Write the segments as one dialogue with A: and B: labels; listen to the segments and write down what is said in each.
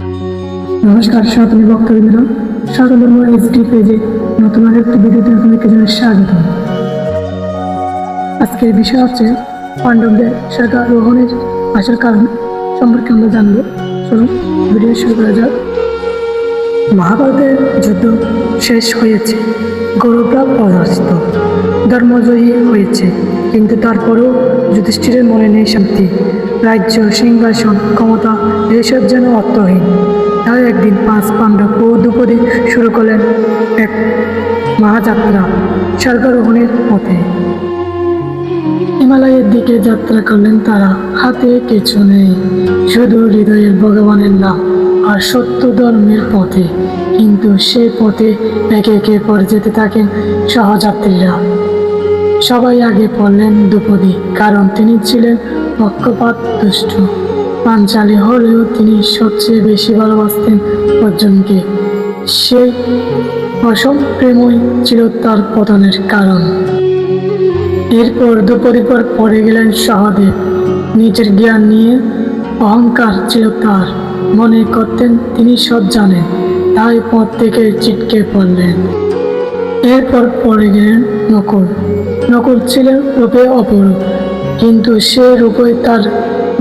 A: নমস্কার সনাতনী বক্তবৃন্দ সনাতন ধর্ম এইচডি পেজে নতুন একটি ভিডিওতে আপনাদেরকে জানাই স্বাগত। আজকের বিষয় হচ্ছে পাণ্ডবদের সরকার রোহণের আসার কারণ সম্পর্কে আমরা জানব। চলুন, ভিডিও শুরু করা যাক। মহাভারতের যুদ্ধ শেষ হয়েছে। গৌরবরা পরাস্ত ধর্মজয়ী হয়েছে। কিন্তু তারপরেও যুধিষ্ঠিরের মনে নেই শান্তি। রাজ্য সিংহাসন, ক্ষমতা এসব যেন অর্থহীন। তাই একদিন পাঁচ পাণ্ডব দুপুরে শুরু করলেন এক মহাযাত্রা স্বর্গারোহণের পথে। হিমালয়ের দিকে যাত্রা করলেন তারা। হাতে কিছু নেই, শুধু হৃদয়ের ভগবানের নাম আর সত্য ধর্মের পথে। কিন্তু সে পথে একে একে পড়ে যেতে থাকেন সহযাত্রীরা। সবাই আগে পড়লেন দ্রৌপদী কারণ তিনি ছিলেন পক্ষপাত দুষ্ট পাঞ্চালী হলেও তিনি সবচেয়ে বেশি ভালোবাসতেন অর্জুনকে। সেই অসম প্রেমই ছিল তার পতনের কারণ। এরপর দুপুরি পর পড়ে গেলেন সহদেব নিজের জ্ঞান নিয়ে অহংকার ছিল তার। মনে করতেন তিনি সব জানেন, তাই পথ থেকে চিটকে পড়লেন। এরপর পড়ে গেলেন নকুল। নকুল ছিলেন রূপে অপরূপ, কিন্তু সে রূপে তার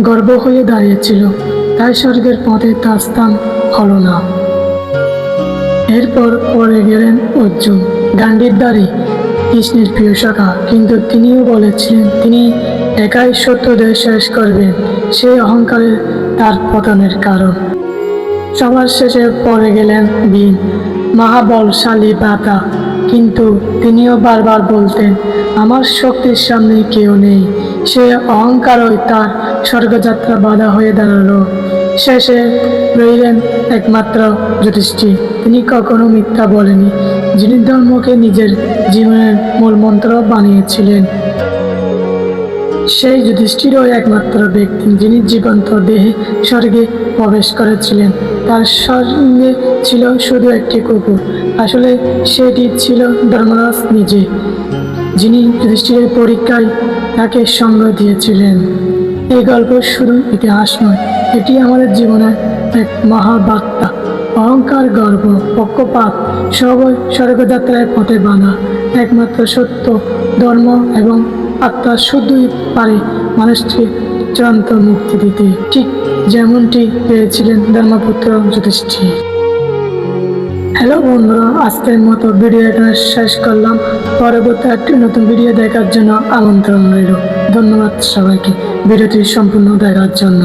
A: গর্ব হয়ে দাঁড়িয়েছিল। তাই স্বর্গের পথে তার স্থান হলো না। এরপর পড়ে গেলেন অর্জুন, গান্ডীর দ্বারি, কৃষ্ণের প্রিয় শাখা। কিন্তু তিনিও বলেছিলেন, তিনি একাই সত্যদের শেষ করবেন, সেই অহংকারে তার পতনের কারণ। সবার শেষে পড়ে গেলেন ভীম মহাবলশালী পাতা কিন্তু তিনিও বারবার বলতেন, আমার শক্তির সামনে কেউ নেই। সে অহংকারই তার স্বর্গযাত্রা বাধা হয়ে দাঁড়াল। শেষে রইলেন একমাত্র যুধিষ্ঠির। তিনি কখনো মিথ্যা বলেনি যিনি ধর্মকে নিজের জীবনের মূল মন্ত্র বানিয়েছিলেন। সেই যুধিষ্ঠিরও একমাত্র ব্যক্তি যিনি জীবন্ত দেহে স্বর্গে প্রবেশ করেছিলেন। তার সঙ্গে ছিল শুধু একটি কুকুর। আসলে সেটি ছিল ধর্মরাজ নিজে, যিনি যুধিষ্ঠিরের পরীক্ষায় তাকে সঙ্গ দিয়েছিলেন। এই গল্প শুধু ইতিহাস নয়, এটি আমাদের জীবনের এক মহাবার্তা। অহংকার, গর্ব, পক্ষপাত সবই স্বর্গযাত্রায় পথে বাঁধা। একমাত্র সত্য, ধর্ম এবং আত্মা শুধুই পারে মানুষকে চূড়ান্ত মুক্তি দিতে। ঠিক যেমনটি পেয়েছিলেন ধর্মপুত্র যুধিষ্ঠির। হ্যালো বন্ধুরা, আজকের মতো ভিডিও এখানে শেষ করলাম। পরবর্তী একটি নতুন ভিডিও দেখার জন্য আমন্ত্রণ রইল। ধন্যবাদ সবাইকে। ভিডিওটি সম্পূর্ণ দেখার জন্য।